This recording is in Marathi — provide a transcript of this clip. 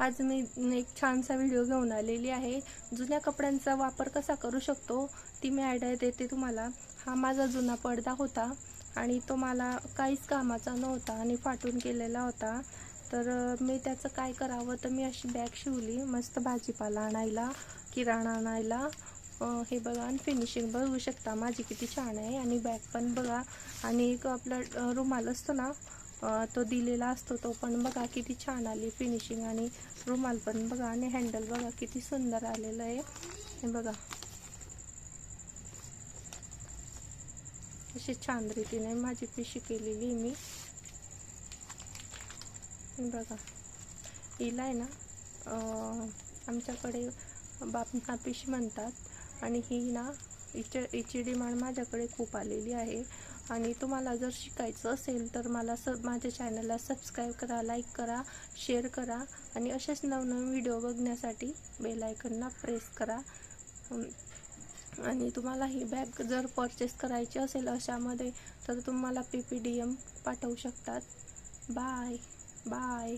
आज मी एक छानसा व्हिडिओ घेऊन आलेली आहे. जुन्या कपड्यांचा वापर कसा करू शकतो ती मी आयडिया देते तुम्हाला. हा माझा जुना पडदा होता आणि तो मला काहीच कामाचा नव्हता आणि फाटून गेलेला होता. तर मी त्याचं काय करावं तर मी अशी बॅग शिवली मस्त भाजीपाला आणायला किराणा आणायला. हे बघा आणि फिनिशिंग बघू शकता माझी किती छान आहे. आणि बॅग पण बघा. आणि एक आपला रुमाल असतो ना तो दिलेला असतो तो पण बघा किती छान आली फिनिशिंग आणि रुमाल पण बघा आणि हँडल बघा किती सुंदर आलेलं आहे. हे बघा. अशी छान रीतीने माझी पिशी केलेली मी. बघा. हिला आहे ना आमच्याकडे बापना पिशी म्हणतात आणि ही ना हिच्या याची डिमांड माझ्याकडे खूप आलेली आहे. आणि तुम्हाला जर शिकायचं असेल तर मला सब माझ्या चॅनलला सबस्क्राईब करा लाईक करा शेअर करा आणि असेच नवनवीन व्हिडिओ बघण्यासाठी बेलायकनला प्रेस करा. आणि तुम्हाला ही बॅग जर परचेस करायची असेल अशामध्ये तर तुम्हाला पी पी डी एम पाठवू शकतात. Bye bye